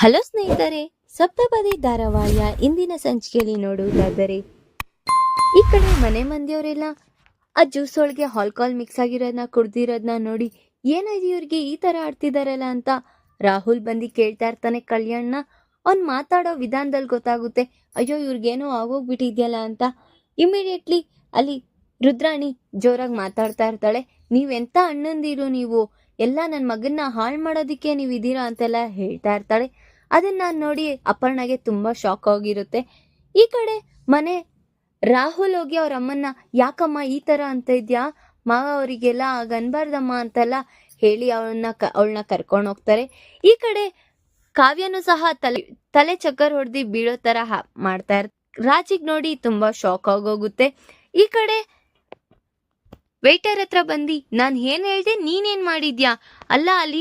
Hello ಸ್ನೇಹಿತರೆ, ಸಪ್ತಪದಿ ಧಾರಾವಾಹಿಯ ಇಂದಿನ ಸಂಚಿಕೆಯಲ್ಲಿ ನೋಡುವುದಾದರೆ, ಈ ಕಡೆ ಮನೆ ಮಂದಿಯವರೆಲ್ಲ ಆ ಜ್ಯೂಸ್ ಒಳಗೆ ಹಾಲ್ಕಾಲ್ ಮಿಕ್ಸ್ ಆಗಿರೋದನ್ನ ಕುಡ್ದಿರೋದನ್ನ ನೋಡಿ ಏನಾಯ್ತು ಇವ್ರಿಗೆ ಈ ತರ ಆಡ್ತಿದಾರಲ್ಲ ಅಂತ ರಾಹುಲ್ ಬಂದು ಕೇಳ್ತಾ ಇರ್ತಾನೆ ಕಲ್ಯಾಣ್ನ. ಅವ್ನ್ ಮಾತಾಡೋ ವಿಧಾನದಲ್ಲಿ ಗೊತ್ತಾಗುತ್ತೆ. ಅಯ್ಯೋ, ಇವ್ರಿಗೇನೋ ಆಗೋಗ್ಬಿಟ್ಟಿದ್ಯಲ್ಲ ಅಂತ. ಇಮಿಡಿಯೇಟ್ಲಿ ಅಲ್ಲಿ ರುದ್ರಾಣಿ ಜೋರಾಗಿ ಮಾತಾಡ್ತಾ ಇರ್ತಾಳೆ. ನೀವೆಂಥ ಅಣ್ಣಂದಿರು ನೀವು? ಎಲ್ಲ ನನ್ನ ಮಗನ್ನ ಹಾಳು ಮಾಡೋದಕ್ಕೆ ನೀವು ಇದ್ದೀರಾ ಅಂತೆಲ್ಲ ಹೇಳ್ತಾ ಇರ್ತಾಳೆ. ಅದನ್ನ ನೋಡಿ ಅಪರ್ಣಗೆ ತುಂಬಾ ಶಾಕ್ ಆಗಿರುತ್ತೆ. ಈ ಕಡೆ ಮನೆ ರಾಹುಲ್ ಹೋಗಿ ಅವ್ರ ಅಮ್ಮನ್ನ, ಯಾಕಮ್ಮ ಈ ತರ ಅಂತ ಇದ್ಯಾ? ಮಾವ ಅವರಿಗೆಲ್ಲ ಅನ್ಬಾರ್ದಮ್ಮ ಅಂತೆಲ್ಲ ಹೇಳಿ ಅವಳನ್ನ ಅವಳನ್ನ ಕರ್ಕೊಂಡು ಹೋಗ್ತಾರೆ. ಈ ಕಡೆ ಕಾವ್ಯನು ಸಹ ತಲೆ ತಲೆ ಚಕ್ಕರ್ ಹೊಡೆದು ಬೀಳೋ ತರ ಮಾಡ್ತಾ ಇರ್ತಾರೆ ರಾಜಿಗ್ ನೋಡಿ ತುಂಬಾ ಶಾಕ್ ಆಗೋಗುತ್ತೆ. ಈ ಕಡೆ ವೇಟರ್ ಹತ್ರ ಬಂದು, ನಾನು ಏನ್ ಹೇಳ್ದೆ? ನೀನೇನ್ ಮಾಡಿದ್ಯಾ? ಅಲ್ಲ ಅಲ್ಲಿ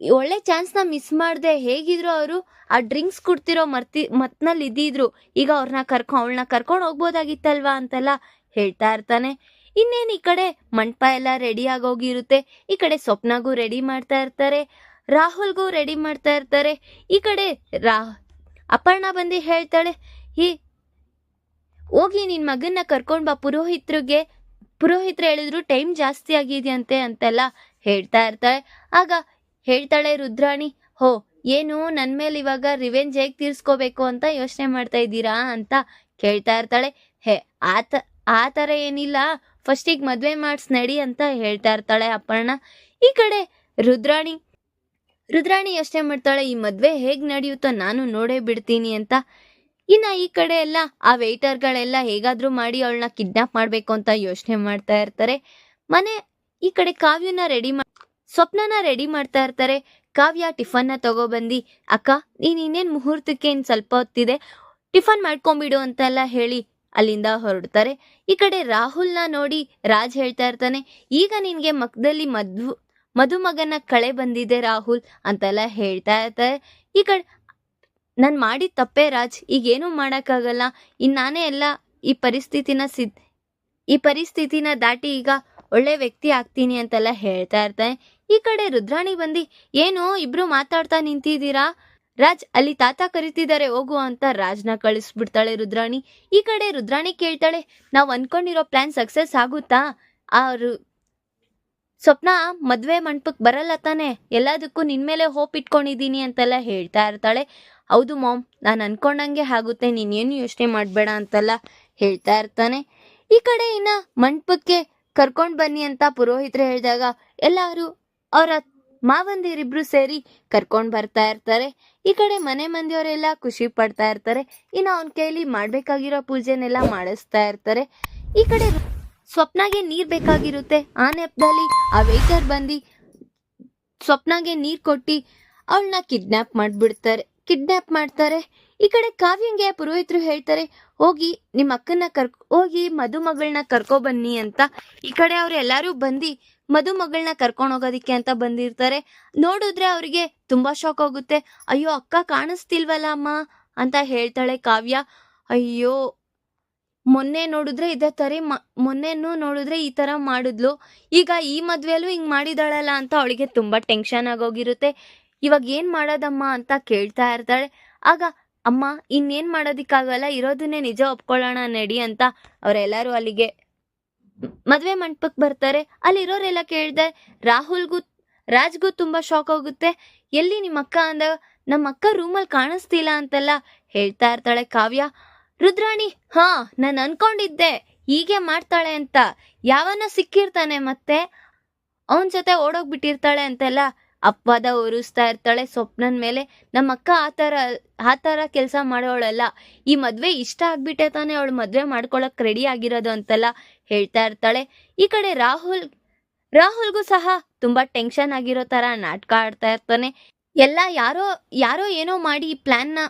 ಒಳ್ಳೆ ಚಾನ್ಸ್ನ ಮಿಸ್ ಮಾಡ್ದೆ ಹೇಗಿದ್ರು ಅವರು, ಆ ಡ್ರಿಂಕ್ಸ್ ಕುಡ್ತಿರೋ ಮರ್ತಿ, ಮತ್ನಲ್ಲಿ ಇದ್ದಿದ್ರು, ಈಗ ಅವ್ರನ್ನ ಕರ್ಕೊ ಅವಳನ್ನ ಕರ್ಕೊಂಡು ಹೋಗ್ಬೋದಾಗಿತ್ತಲ್ವಾ ಅಂತೆಲ್ಲ ಹೇಳ್ತಾ ಇರ್ತಾನೆ. ಇನ್ನೇನು ಈ ಕಡೆ ಮಂಟಪ ಎಲ್ಲ ರೆಡಿ ಆಗೋಗಿರುತ್ತೆ, ಈ ಕಡೆ ಸ್ವಪ್ನಗೂ ರೆಡಿ ಮಾಡ್ತಾ ಇರ್ತಾರೆ, ರಾಹುಲ್ಗೂ ರೆಡಿ ಮಾಡ್ತಾ ಇರ್ತಾರೆ, ಈ ಕಡೆ ರಾ, ಅಪರ್ಣ ಬಂದು ಹೇಳ್ತಾಳೆ ಈ ಹೋಗಿ ನಿನ್ ಮಗನ್ನ ಕರ್ಕೊಂಡು ಬಾ, ಪುರೋಹಿತ್ರಿಗೆ, ಪುರೋಹಿತ್ರು ಹೇಳಿದ್ರು ಟೈಮ್ ಜಾಸ್ತಿ ಆಗಿದೆಯಂತೆ ಅಂತೆಲ್ಲ ಹೇಳ್ತಾ ಇರ್ತಾಳೆ. ಆಗ ಹೇಳ್ತಾಳೆ, ರುದ್ರಾಣಿ, ಹೋ, ಏನು ನನ್ನ ಮೇಲೆ ಇವಾಗ ರಿವೆಂಜ್ ಹೇಗೆ ತೀರ್ಸ್ಕೋಬೇಕು ಅಂತ ಯೋಚನೆ ಮಾಡ್ತಾ ಇದ್ದೀರಾ? ಅಂತ ಕೇಳ್ತಾ ಇರ್ತಾಳೆ. ಹೇ, ಆತ ಆ ಥರ ಏನಿಲ್ಲ. ಫಸ್ಟಿಗೆ ಮದ್ವೆ ಮಾಡಿಸ್ ನಡಿ ಅಂತ ಹೇಳ್ತಾ ಇರ್ತಾಳೆ ಅಪ್ಪಣ್ಣ. ಈ ಕಡೆ ರುದ್ರಾಣಿ ರುದ್ರಾಣಿ ಯೋಚನೆ ಮಾಡ್ತಾಳೆ, ಈ ಮದ್ವೆ ಹೇಗೆ ನಡೆಯುತ್ತೋ ನಾನು ನೋಡೇ ಬಿಡ್ತೀನಿ ಅಂತ. ಇನ್ನು ಈ ಕಡೆ ಎಲ್ಲ, ಆ ವೆಯ್ಟರ್ಗಳೆಲ್ಲ ಹೇಗಾದರೂ ಮಾಡಿ ಅವಳನ್ನ ಕಿಡ್ನಾಪ್ ಮಾಡಬೇಕು ಅಂತ ಯೋಚನೆ ಮಾಡ್ತಾ ಇರ್ತಾರೆ. ಮನೆ, ಈ ಕಡೆ ಕಾವ್ಯನ ರೆಡಿ ಮಾ ಸ್ವಪ್ನನ ರೆಡಿ ಮಾಡ್ತಾ ಇರ್ತಾರೆ. ಕಾವ್ಯ ಟಿಫನ್ನ ತಗೊಬಂದು, ಅಕ್ಕ, ನೀನು ಇನ್ನೇನು ಮುಹೂರ್ತಕ್ಕೆ ಇನ್ ಸ್ವಲ್ಪ ಹೊತ್ತಿದೆ, ಟಿಫನ್ ಮಾಡ್ಕೊಂಬಿಡು ಅಂತೆಲ್ಲ ಹೇಳಿ ಅಲ್ಲಿಂದ ಹೊರಡ್ತಾರೆ. ಈ ಕಡೆ ರಾಹುಲ್ನ ನೋಡಿ ರಾಜ್ ಹೇಳ್ತಾ ಇರ್ತಾನೆ, ಈಗ ನಿನಗೆ ಮಕ್ಕದಲ್ಲಿ ಮದ್ವು ಮದುಮಗನ ಕಳೆ ಬಂದಿದೆ ರಾಹುಲ್ ಅಂತೆಲ್ಲ ಹೇಳ್ತಾ ಇರ್ತಾರೆ. ಈ ಕಡೆ, ನಾನು ಮಾಡಿದ ತಪ್ಪೇ ರಾಜ್ ಈಗೇನು ಮಾಡೋಕ್ಕಾಗಲ್ಲ. ಇನ್ನು ನಾನೇ ಎಲ್ಲ ಈ ಪರಿಸ್ಥಿತಿನ ಸಿದ್, ಈ ಪರಿಸ್ಥಿತಿನ ದಾಟಿ ಈಗ ಒಳ್ಳೆ ವ್ಯಕ್ತಿ ಆಗ್ತೀನಿ ಅಂತೆಲ್ಲ ಹೇಳ್ತಾ ಇರ್ತಾನೆ ಈ ಕಡೆ ರುದ್ರಾಣಿ ಬಂದು, ಏನು, ಇಬ್ರು ಮಾತಾಡ್ತಾ ನಿಂತಿದ್ದೀರಾ? ರಾಜ್, ಅಲ್ಲಿ ತಾತ ಕರಿತಿದ್ದಾರೆ, ಹೋಗು ಅಂತ ರಾಜ್ನ ಕಳಿಸ್ಬಿಡ್ತಾಳೆ ರುದ್ರಾಣಿ. ಈ ಕಡೆ ರುದ್ರಾಣಿ ಕೇಳ್ತಾಳೆ, ನಾವು ಅನ್ಕೊಂಡಿರೋ ಪ್ಲಾನ್ ಸಕ್ಸಸ್ ಆಗುತ್ತಾ? ಅವರು ಸ್ವಪ್ನ ಮದುವೆ ಮಂಟಪಕ್ಕೆ ಬರಲ್ಲ ತಾನೆ, ಎಲ್ಲದಕ್ಕೂ ನಿನ್ನ ಮೇಲೆ ಹೋಪ್ ಇಟ್ಕೊಂಡಿದ್ದೀನಿ ಅಂತೆಲ್ಲ ಹೇಳ್ತಾ ಇರ್ತಾಳೆ. ಹೌದು ಮಾಮ್, ನಾನು ಅನ್ಕೊಂಡಂಗೆ ಆಗುತ್ತೆ ನೀನೇನು ಯೋಚನೆ ಮಾಡಬೇಡ ಅಂತೆಲ್ಲ ಹೇಳ್ತಾ ಇರ್ತಾನೆ. ಈ ಕಡೆ ಇನ್ನ ಮಂಟಪಕ್ಕೆ ಕರ್ಕೊಂಡ್ ಬನ್ನಿ ಅಂತ ಪುರೋಹಿತರು ಹೇಳಿದಾಗ ಎಲ್ಲರೂ ಅವರ ಮಾವಂದಿರಿಬ್ರು ಸೇರಿ ಕರ್ಕೊಂಡ್ ಬರ್ತಾ ಇರ್ತಾರೆ. ಈ ಕಡೆ ಮನೆ ಮಂದಿಯವರೆಲ್ಲ ಖುಷಿ ಪಡ್ತಾ ಇರ್ತಾರೆ. ಇನ್ನು ಅವನ ಕೈಲಿ ಮಾಡ್ಬೇಕಾಗಿರೋ ಪೂಜೆನೆಲ್ಲ ಮಾಡಿಸ್ತಾ ಇರ್ತಾರೆ. ಈ ಕಡೆ ಸ್ವಪ್ನಾಗೆ ನೀರ್ ಬೇಕಾಗಿರುತ್ತೆ. ಆ ನೆಪದಲ್ಲಿ ಆ ವೇಟರ್ ಬಂದು ಸ್ವಪ್ನಾಗೆ ನೀರ್ ಕೊಟ್ಟಿ ಅವಳನ್ನ ಕಿಡ್ನಾಪ್ ಮಾಡ್ಬಿಡ್ತಾರೆ. ಕಿಡ್ನಾಪ್ ಮಾಡ್ತಾರೆ. ಈ ಕಡೆ ಕಾವ್ಯಂಗೆ ಪುರೋಹಿತರು ಹೇಳ್ತಾರೆ, ಹೋಗಿ ನಿಮ್ಮ ಅಕ್ಕನ ಕರ್ ಹೋಗಿ ಮದುಮಗಳನ್ನ ಕರ್ಕೊ ಬನ್ನಿ ಅಂತ. ಈ ಕಡೆ ಅವ್ರು ಎಲ್ಲಾರು ಬಂದು ಮದುಮಗಳನ್ನ ಕರ್ಕೊಂಡು ಹೋಗೋದಿಕ್ಕೆ ಅಂತ ಬಂದಿರ್ತಾರೆ. ನೋಡಿದ್ರೆ ಅವರಿಗೆ ತುಂಬಾ ಶಾಕ್ ಆಗುತ್ತೆ. ಅಯ್ಯೋ, ಅಕ್ಕ ಕಾಣಿಸ್ತಿಲ್ವಲ್ಲ ಅಮ್ಮ ಅಂತ ಹೇಳ್ತಾಳೆ ಕಾವ್ಯ. ಅಯ್ಯೋ, ಮೊನ್ನೆ ನೋಡಿದ್ರೆ ಇದೇ ತರ ಮೊನ್ನೆನೂ ನೋಡಿದ್ರೆ ಈ ತರ ಮಾಡಿದ್ಲು. ಈಗ ಈ ಮದುವೆಯಲ್ಲೂ ಹಿಂಗ್ ಮಾಡಿದಾಳಲ್ಲ ಅಂತ ಅವಳಿಗೆ ತುಂಬಾ ಟೆನ್ಷನ್ ಆಗೋಗಿರುತ್ತೆ. ಇವಾಗ ಏನ್ ಮಾಡೋದಮ್ಮ ಅಂತ ಕೇಳ್ತಾ ಇರ್ತಾಳೆ. ಆಗ ಅಮ್ಮ, ಇನ್ನೇನ್ ಮಾಡೋದಿಕ್ಕಾಗಲ್ಲ, ಇರೋದನ್ನೇ ನಿಜ ಒಪ್ಕೊಳ್ಳೋಣ ನಡಿ ಅಂತ ಅವರೆಲ್ಲರೂ ಅಲ್ಲಿಗೆ ಮದ್ವೆ ಮಂಟಪಕ್ಕೆ ಬರ್ತಾರೆ. ಅಲ್ಲಿರೋರೆಲ್ಲ ಕೇಳ್ದೆ, ರಾಹುಲ್ಗೂ, ರಾಜ್ಗೂ ತುಂಬಾ ಶಾಕ್ ಆಗುತ್ತೆ. ಎಲ್ಲಿ ನಿಮ್ಮ ಅಕ್ಕ ಅಂದ ನಮ್ಮ ಅಕ್ಕ ರೂಮಲ್ಲಿ ಕಾಣಿಸ್ತಿಲ್ಲ ಅಂತೆಲ್ಲ, ಹೇಳ್ತಾ ಇರ್ತಾಳೆ ಕಾವ್ಯ. ರುದ್ರಾಣಿ, ಹಾ, ನಾನು ಅನ್ಕೊಂಡಿದ್ದೆ, ಹೀಗೆ ಮಾಡ್ತಾಳೆ ಅಂತ. ಯಾವನ ಸಿಕ್ಕಿರ್ತಾನೆ ಮತ್ತೆ, ಅವನ ಜೊತೆ ಓಡೋಗ್ಬಿಟ್ಟಿರ್ತಾಳೆ ಅಂತೆಲ್ಲ ಅಪವಾದ ಹೊರಿಸ್ತಾ ಇರ್ತಾಳೆ. ಸ್ವಪ್ನನ್ ಮೇಲೆ ನಮ್ಮ ಅಕ್ಕ ಆ ಥರ ಆ ಥರ ಕೆಲಸ ಮಾಡೋಳಲ್ಲ. ಈ ಮದುವೆ ಇಷ್ಟ ಆಗ್ಬಿಟ್ಟೆ ತಾನೇ ಅವಳು ಮದುವೆ ಮಾಡ್ಕೊಳಕ್ ರೆಡಿ ಆಗಿರೋದು ಅಂತೆಲ್ಲ ಹೇಳ್ತಾ ಇರ್ತಾಳೆ. ಈ ಕಡೆ ರಾಹುಲ್, ರಾಹುಲ್ಗೂ ಸಹ ತುಂಬಾ ಟೆನ್ಷನ್ ಆಗಿರೋ ತರ ನಾಟಕ ಆಡ್ತಾ ಇರ್ತಾನೆ. ಎಲ್ಲ ಯಾರೋ ಯಾರೋ ಏನೋ ಮಾಡಿ ಈ ಪ್ಲ್ಯಾನ್ನ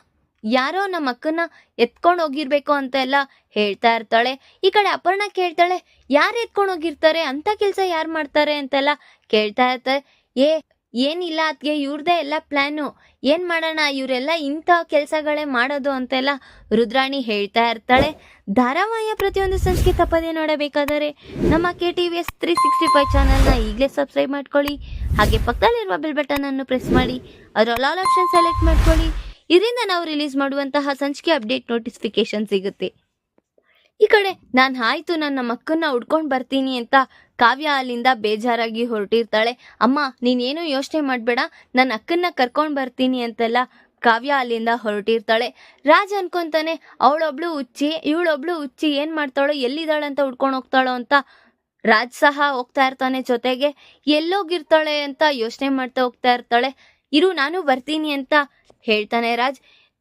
ಯಾರೋ ನಮ್ಮ ಅಕ್ಕನ ಎತ್ಕೊಂಡು ಹೋಗಿರ್ಬೇಕು ಅಂತ ಎಲ್ಲ ಹೇಳ್ತಾ ಇರ್ತಾಳೆ. ಈ ಕಡೆ ಅಪರ್ಣ ಕೇಳ್ತಾಳೆ, ಯಾರು ಎತ್ಕೊಂಡು ಹೋಗಿರ್ತಾರೆ, ಅಂತ ಕೆಲಸ ಯಾರು ಮಾಡ್ತಾರೆ ಅಂತೆಲ್ಲ ಕೇಳ್ತಾ ಇರ್ತಾರೆ ಏ ಏನಿಲ್ಲ ಅದಕ್ಕೆ ಇವ್ರದೇ ಎಲ್ಲ ಪ್ಲ್ಯಾನು ಏನು ಮಾಡೋಣ, ಇವರೆಲ್ಲ ಇಂಥ ಕೆಲಸಗಳೇ ಮಾಡೋದು ಅಂತೆಲ್ಲ ರುದ್ರಾಣಿ ಹೇಳ್ತಾ ಇರ್ತಾಳೆ. ಧಾರಾವಾಹಿಯ ಪ್ರತಿಯೊಂದು ಸಂಚಿಕೆ ತಪ್ಪದೇ ನೋಡಬೇಕಾದರೆ ನಮ್ಮ K T V S three sixty five ಚಾನಲ್ನ ಈಗಲೇ ಸಬ್ಸ್ಕ್ರೈಬ್ ಮಾಡ್ಕೊಳ್ಳಿ. ಹಾಗೆ ಪಕ್ಕದಲ್ಲಿರುವ ಬೆಲ್ ಬಟನ್ ಅನ್ನು ಪ್ರೆಸ್ ಮಾಡಿ. ಅದರ ಆಲ್ ಆಪ್ಷನ್ ಸೆಲೆಕ್ಟ್ ಮಾಡ್ಕೊಳ್ಳಿ. ಇದರಿಂದ ನಾವು ರಿಲೀಸ್ ಮಾಡುವಂತಹ ಸಂಚಿಕೆ ಅಪ್ಡೇಟ್ ನೋಟಿಫಿಕೇಶನ್ ಸಿಗುತ್ತೆ. ಈ ಕಡೆ ನಾನು ಆಯ್ತು ನನ್ನ ಅಕ್ಕನ್ನ ಹುಡ್ಕೊಂಡು ಬರ್ತೀನಿ ಅಂತ ಕಾವ್ಯ ಅಲ್ಲಿಂದ ಬೇಜಾರಾಗಿ ಹೊರಟಿರ್ತಾಳೆ. ಅಮ್ಮ, ನೀನೇನು ಯೋಚನೆ ಮಾಡಬೇಡ ನನ್ನ ಅಕ್ಕನ್ನ ಕರ್ಕೊಂಡು ಬರ್ತೀನಿ ಅಂತೆಲ್ಲ ಕಾವ್ಯ ಅಲ್ಲಿಂದ ಹೊರಟಿರ್ತಾಳೆ. ರಾಜ್ ಅನ್ಕೊಂತಾನೆ, ಅವಳೊಬ್ಳು ಉಚ್ಚಿ ಇವಳೊಬ್ಳು ಉಚ್ಚಿ ಏನು ಮಾಡ್ತಾಳೋ ಎಲ್ಲಿದ್ದಾಳೆ ಅಂತ ಹುಡ್ಕೊಂಡು ಹೋಗ್ತಾಳೋ ಅಂತ ರಾಜ್ ಸಹ ಹೋಗ್ತಾ ಇರ್ತಾನೆ ಜೊತೆಗೆ. ಎಲ್ಲೋಗಿರ್ತಾಳೆ ಅಂತ ಯೋಚನೆ ಮಾಡ್ತಾ ಹೋಗ್ತಾ ಇರ್ತಾಳೆ. ಇರು, ನಾನು ಬರ್ತೀನಿ ಅಂತ ಹೇಳ್ತಾನೆ ರಾಜ್.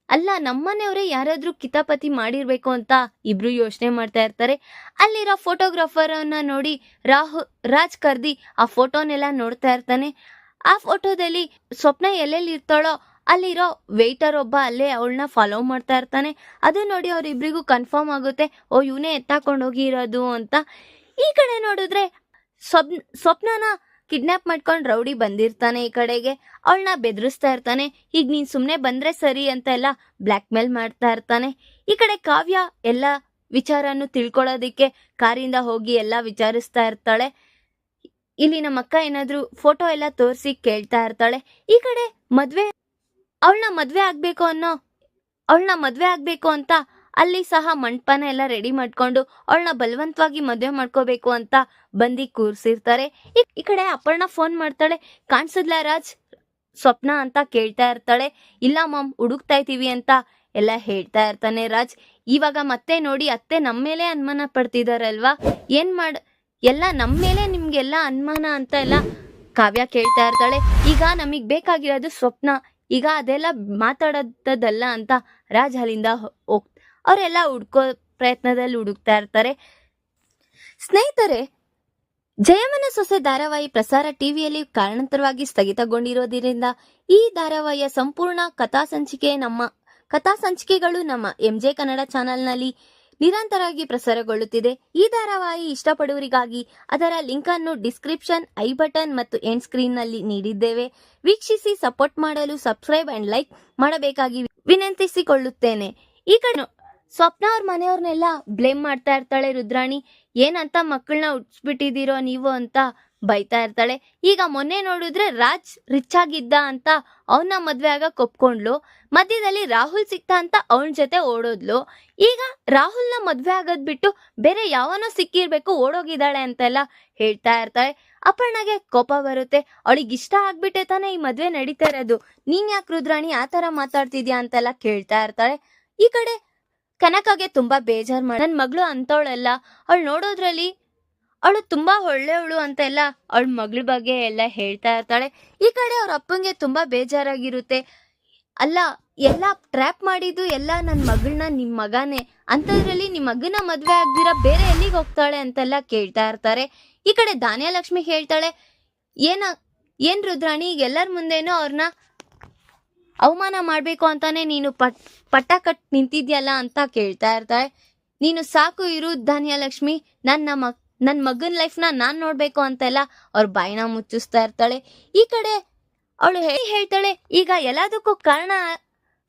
ಅಲ್ಲ ನಮ್ಮನೆಯವರೇ ಯಾರಾದ್ರೂ ಕಿತಾಪತಿ ಮಾಡಿರ್ಬೇಕು ಅಂತ ಇಬ್ರು ಯೋಚನೆ ಮಾಡ್ತಾ ಇರ್ತಾರೆ. ಅಲ್ಲಿರೋ ಫೋಟೋಗ್ರಾಫರ್ ಅನ್ನ ನೋಡಿ ರಾಹು, ರಾಜ್ ಕರ್ದಿ ಆ ಫೋಟೋನೆಲ್ಲ ನೋಡ್ತಾ ಇರ್ತಾನೆ. ಆ ಫೋಟೋದಲ್ಲಿ ಸ್ವಪ್ನ ಎಲ್ಲೆಲ್ಲಿ ಇರ್ತಾಳೋ ಅಲ್ಲಿರೋ ವೇಟರ್ ಒಬ್ಬ ಅಲ್ಲೇ ಅವಳನ್ನ ಫಾಲೋ ಮಾಡ್ತಾ ಇರ್ತಾನೆ. ಅದು ನೋಡಿ ಅವರಿಬ್ರಿಗೂ ಕನ್ಫರ್ಮ್ ಆಗುತ್ತೆ, ಓ, ಇವನೇ ಎತ್ತಾಕೊಂಡೋಗಿರೋದು ಅಂತ. ಈ ಕಡೆ ನೋಡಿದ್ರೆ ಸ್ವಪ್ನ ಸ್ವಪ್ನನ ಕಿಡ್ನಾಪ್ ಮಾಡ್ಕೊಂಡು ರೌಡಿ ಬಂದಿರ್ತಾನೆ ಈ ಕಡೆಗೆ. ಅವಳನ್ನ ಬೆದರಿಸ್ತಾ ಇರ್ತಾನೆ. ಈಗ ನೀನ್ ಸುಮ್ಮನೆ ಬಂದ್ರೆ ಸರಿ ಅಂತ ಎಲ್ಲ ಬ್ಲ್ಯಾಕ್ ಮೇಲ್ ಮಾಡ್ತಾ ಇರ್ತಾನೆ. ಈ ಕಡೆ ಕಾವ್ಯ ಎಲ್ಲ ವಿಚಾರನು ತಿಳ್ಕೊಳ್ಳೋದಿಕ್ಕೆ ಕಾರಿಂದ ಹೋಗಿ ಎಲ್ಲ ವಿಚಾರಿಸ್ತಾ ಇರ್ತಾಳೆ. ಇಲ್ಲಿ ನಮ್ಮ ಅಕ್ಕ ಏನಾದ್ರೂ ಫೋಟೋ ಎಲ್ಲ ತೋರಿಸಿ ಕೇಳ್ತಾ ಇರ್ತಾಳೆ. ಈ ಕಡೆ ಮದ್ವೆ ಅವಳನ್ನ ಮದ್ವೆ ಆಗ್ಬೇಕು ಅನ್ನೋ ಅವಳನ್ನ ಮದ್ವೆ ಆಗ್ಬೇಕು ಅಂತ ಅಲ್ಲಿ ಸಹ ಮಂಟಪನ ಎಲ್ಲ ರೆಡಿ ಮಾಡ್ಕೊಂಡು ಅವಳನ್ನ ಬಲವಂತವಾಗಿ ಮದುವೆ ಮಾಡ್ಕೋಬೇಕು ಅಂತ ಬಂದಿ ಕೂರ್ಸಿರ್ತಾರೆ. ಈ ಕಡೆ ಅಪರ್ಣ ಫೋನ್ ಮಾಡ್ತಾಳೆ, ಕಾಣಿಸಿದ್ಲ ರಾಜ್? ಸ್ವಪ್ನ ಅಂತ ಕೇಳ್ತಾ ಇರ್ತಾಳೆ. ಇಲ್ಲ ಮಾಮ್, ಹುಡುಕ್ತಾ ಇದ್ದೀವಿ ಅಂತ ಎಲ್ಲ ಹೇಳ್ತಾ ಇರ್ತಾನೆ ರಾಜ್. ಇವಾಗ ಮತ್ತೆ ನೋಡಿ ಅತ್ತೆ ನಮ್ಮ ಮೇಲೆ ಅನುಮಾನ ಪಡ್ತಿದಾರಲ್ವಾ? ಏನ್ ಮಾಡ್, ಎಲ್ಲ ನಮ್ಮ ಮೇಲೆ ನಿಮ್ಗೆಲ್ಲ ಅನುಮಾನ ಅಂತ ಎಲ್ಲ ಕಾವ್ಯ ಕೇಳ್ತಾ ಇರ್ತಾಳೆ. ಈಗ ನಮಗ್ ಬೇಕಾಗಿರೋದು ಸ್ವಪ್ನ. ಈಗ ಅದೆಲ್ಲ ಮಾತಾಡೋದಲ್ಲ ಅಂತ ರಾಜ್ ಅಲ್ಲಿಂದ ಹೋಗ್ ಅವರೆಲ್ಲ ಹುಡ್ಕೋ ಪ್ರಯತ್ನದಲ್ಲಿ ಹುಡುಕ್ತಾ ಇರ್ತಾರೆ. ಸ್ನೇಹಿತರೆ ಜಯಮನ ಸೊಸೆ ಧಾರಾವಾಹಿ ಪ್ರಸಾರ ಟಿವಿಯಲ್ಲಿ ಕಾರಣಾಂತರವಾಗಿ ಸ್ಥಗಿತಗೊಂಡಿರೋದ್ರಿಂದ ಈ ಧಾರಾವಾಹಿಯ ಸಂಪೂರ್ಣ ಕಥಾ ಸಂಚಿಕೆ ನಮ್ಮ ಕಥಾ ಸಂಚಿಕೆಗಳು ನಮ್ಮ ಎಂಜೆ ಕನ್ನಡ ಚಾನೆಲ್ನಲ್ಲಿ ನಿರಂತರವಾಗಿ ಪ್ರಸಾರಗೊಳ್ಳುತ್ತಿದೆ. ಈ ಧಾರಾವಾಹಿ ಇಷ್ಟಪಡುವರಿಗಾಗಿ ಅದರ ಲಿಂಕ್ ಅನ್ನು ಡಿಸ್ಕ್ರಿಪ್ಷನ್, ಐ ಬಟನ್ ಮತ್ತು ಎಂಡ್ ಸ್ಕ್ರೀನ್ನಲ್ಲಿ ನೀಡಿದ್ದೇವೆ. ವೀಕ್ಷಿಸಿ, ಸಪೋರ್ಟ್ ಮಾಡಲು, ಸಬ್ಸ್ಕ್ರೈಬ್ ಅಂಡ್ ಲೈಕ್ ಮಾಡಬೇಕಾಗಿ ವಿನಂತಿಸಿಕೊಳ್ಳುತ್ತೇನೆ. ಈ ಕಡೆ ಸ್ವಪ್ನ ಅವ್ರ ಮನೆಯವ್ರನ್ನೆಲ್ಲ ಬ್ಲೇಮ್ ಮಾಡ್ತಾ ಇರ್ತಾಳೆ ರುದ್ರಾಣಿ. ಏನಂತ ಮಕ್ಕಳನ್ನ ಉಟ್ಸ್ಬಿಟ್ಟಿದ್ದೀರೋ ನೀವು ಅಂತ ಬೈತಾ ಇರ್ತಾಳೆ. ಈಗ ಮೊನ್ನೆ ನೋಡಿದ್ರೆ ರಾಜ್ ರಿಚ್ ಆಗಿದ್ದ ಅಂತ ಅವನ ಮದ್ವೆ ಆಗ ಕೊಪ್ಕೊಂಡ್ಲು. ಮಧ್ಯದಲ್ಲಿ ರಾಹುಲ್ ಸಿಕ್ತ ಅಂತ ಅವನ ಜೊತೆ ಓಡೋದ್ಲು. ಈಗ ರಾಹುಲ್ನ ಮದ್ವೆ ಆಗೋದ್ ಬಿಟ್ಟು ಬೇರೆ ಯಾವನೋ ಸಿಕ್ಕಿರ್ಬೇಕು, ಓಡೋಗಿದ್ದಾಳೆ ಅಂತೆಲ್ಲ ಹೇಳ್ತಾ ಇರ್ತಾಳೆ. ಅಪರ್ಣಗೆ ಕೋಪ ಬರುತ್ತೆ. ಅವಳಿಗೆ ಇಷ್ಟ ಆಗ್ಬಿಟ್ಟೆ ತಾನೇ ಈ ಮದ್ವೆ ನಡೀತಾ ಇರೋದು. ನೀನ್ ಯಾಕೆ ರುದ್ರಾಣಿ ಆ ತರ ಮಾತಾಡ್ತಿದ್ಯಾ ಅಂತೆಲ್ಲ ಕೇಳ್ತಾ ಇರ್ತಾಳೆ. ಈ ಕಡೆ ಕನಕಗೆ ತುಂಬಾ ಬೇಜಾರ್ ಮಾಡ ನನ್ ಮಗಳು ಅಂತವಳಲ್ಲ ಅವಳು ನೋಡೋದ್ರಲ್ಲಿ ಅವಳು ತುಂಬಾ ಒಳ್ಳೆಯವಳು ಅಂತ ಎಲ್ಲ ಅವಳ ಮಗಳ ಬಗ್ಗೆ ಎಲ್ಲ ಹೇಳ್ತಾ ಇರ್ತಾಳೆ. ಈ ಕಡೆ ಅವ್ರ ಅಪ್ಪಂಗೆ ತುಂಬಾ ಬೇಜಾರಾಗಿರುತ್ತೆ. ಅಲ್ಲ, ಎಲ್ಲ ಟ್ರ್ಯಾಪ್ ಮಾಡಿದ್ದು ಎಲ್ಲ ನನ್ನ ಮಗಳನ್ನ ನಿಮ್ಮ ಮಗನೇ, ಅಂಥದ್ರಲ್ಲಿ ನಿಮ್ಮ ಮಗನ ಮದ್ವೆ ಆಗ್ದಿರ ಬೇರೆ ಎಲ್ಲಿಗೆ ಹೋಗ್ತಾಳೆ ಅಂತೆಲ್ಲ ಕೇಳ್ತಾ ಇರ್ತಾರೆ. ಈ ಕಡೆ ಧಾನ್ಯಲಕ್ಷ್ಮಿ ಹೇಳ್ತಾಳೆ, ಏನ, ಏನ್ ರುದ್ರಾಣಿ ಎಲ್ಲರ ಮುಂದೆನೂ ಅವ್ರನ್ನ ಅವಮಾನ ಮಾಡಬೇಕು ಅಂತಾನೆ ನೀನು ಪಟ್, ಪಟ್ಟ ಕಟ್ ನಿಂತಿದ್ಯಲ್ಲ ಅಂತ ಕೇಳ್ತಾ ಇರ್ತಾಳೆ. ನೀನು ಸಾಕು ಇರು ಧನ್ಯಲಕ್ಷ್ಮಿ, ನನ್ನ ಮಗ್ ನನ್ನ ಮಗನ ಲೈಫ್ನ ನಾನ್ ನೋಡಬೇಕು ಅಂತೆಲ್ಲ ಅವ್ರ ಬಾಯಿನ ಮುಚ್ಚಿಸ್ತಾ ಇರ್ತಾಳೆ. ಈ ಕಡೆ ಅವಳು ಹೇಳಿ ಹೇಳ್ತಾಳೆ, ಈಗ ಎಲ್ಲದಕ್ಕೂ ಕಾರಣ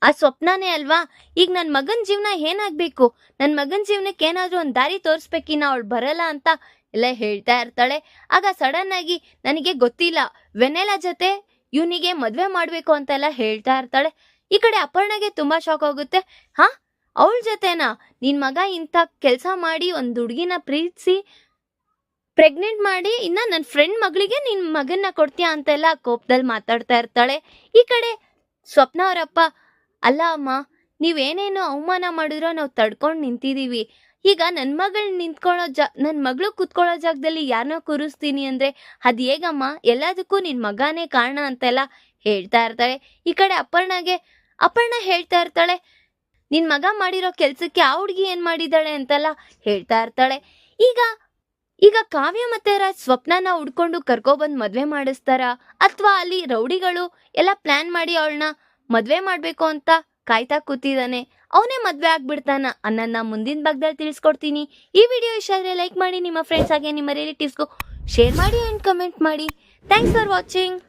ಆ ಸ್ವಪ್ನನೇ ಅಲ್ವಾ? ಈಗ ನನ್ನ ಮಗನ ಜೀವನ ಏನಾಗಬೇಕು? ನನ್ನ ಮಗನ ಜೀವನಕ್ಕೆ ಏನಾದರೂ ಒಂದು ದಾರಿ ತೋರಿಸ್ಬೇಕಿನ್ನ ಅವಳು ಬರಲ್ಲ ಅಂತ ಎಲ್ಲ ಹೇಳ್ತಾ ಇರ್ತಾಳೆ. ಆಗ ಸಡನ್ ಆಗಿ ನನಗೆ ಗೊತ್ತಿಲ್ಲ, ವೆನೆಲಾ ಜೊತೆ ಇವನಿಗೆ ಮದ್ವೆ ಮಾಡ್ಬೇಕು ಅಂತೆಲ್ಲ ಹೇಳ್ತಾ ಇರ್ತಾಳೆ. ಈ ಕಡೆ ಅಪರ್ಣಗೆ ತುಂಬಾ ಶಾಕ್ ಆಗುತ್ತೆ. ಹಾ, ಅವಳ ಜೊತೆನಾ? ನಿನ್ ಮಗ ಇಂಥ ಕೆಲಸ ಮಾಡಿ ಒಂದು ಹುಡುಗಿನ ಪ್ರೀತಿಸಿ ಪ್ರೆಗ್ನೆಂಟ್ ಮಾಡಿ ಇನ್ನ ನನ್ನ ಫ್ರೆಂಡ್ ಮಗಳಿಗೆ ನಿನ್ ಮಗನ್ನ ಕೊಡ್ತೀಯಾ ಅಂತೆಲ್ಲ ಕೋಪದಲ್ಲಿ ಮಾತಾಡ್ತಾ ಇರ್ತಾಳೆ. ಈ ಕಡೆ ಸ್ವಪ್ನ ಅವರಪ್ಪ, ಅಲ್ಲ ಅಮ್ಮ, ನೀವೇನೇನು ಅವಮಾನ ಮಾಡಿದ್ರೋ ನಾವು ತಡ್ಕೊಂಡು ನಿಂತಿದೀವಿ. ಈಗ ನನ್ನ ಮಗಳು ನಿಂತ್ಕೊಳ್ಳೋ ಜಾ ನನ್ನ ಮಗಳು ಕೂತ್ಕೊಳ್ಳೋ ಜಾಗದಲ್ಲಿ ಯಾರನ್ನೋ ಕೂರಿಸ್ತೀನಿ ಅಂದರೆ ಅದು ಹೇಗಮ್ಮ? ಎಲ್ಲದಕ್ಕೂ ನಿನ್ನ ಮಗನೇ ಕಾರಣ ಅಂತೆಲ್ಲ ಹೇಳ್ತಾ ಇರ್ತಾಳೆ. ಈ ಕಡೆ ಅಪರ್ಣಗೆ, ಅಪರ್ಣ ಹೇಳ್ತಾ ಇರ್ತಾಳೆ ನಿನ್ನ ಮಗ ಮಾಡಿರೋ ಕೆಲಸಕ್ಕೆ ಆ ಹುಡುಗಿ ಏನು ಮಾಡಿದ್ದಾಳೆ ಅಂತೆಲ್ಲ ಹೇಳ್ತಾ ಇರ್ತಾಳೆ. ಈಗ ಈಗ ಕಾವ್ಯ ಮತ್ತೆ ರಾಜ್ ಸ್ವಪ್ನನ ಹುಡ್ಕೊಂಡು ಕರ್ಕೊಬಂದು ಮದುವೆ ಮಾಡಿಸ್ತಾರ? ಅಥವಾ ಅಲ್ಲಿ ರೌಡಿಗಳು ಎಲ್ಲ ಪ್ಲ್ಯಾನ್ ಮಾಡಿ ಅವಳನ್ನ ಮದುವೆ ಮಾಡಬೇಕು ಅಂತ ಕಾಯ್ತಾ ಕೂತಿದ್ದಾನೆ. ಅವನೇ ಮದ್ವೆ ಆಗ್ಬಿಡ್ತಾನ. ಅನ್ನನ್ನ ಮುಂದಿನ ಭಾಗದಲ್ಲಿ ತಿಳಿಸ್ಕೊಡ್ತೀನಿ. ಈ ವಿಡಿಯೋ ಇಷ್ಟ ಆದರೆ ಲೈಕ್ ಮಾಡಿ, ನಿಮ್ಮ ಫ್ರೆಂಡ್ಸ್ ಹಾಗೆ, ನಿಮ್ಮ ರಿಲೇಟಿವ್ಸ್ಗೂ ಶೇರ್ ಮಾಡಿ ಅಂಡ್ ಕಮೆಂಟ್ ಮಾಡಿ. Thanks for watching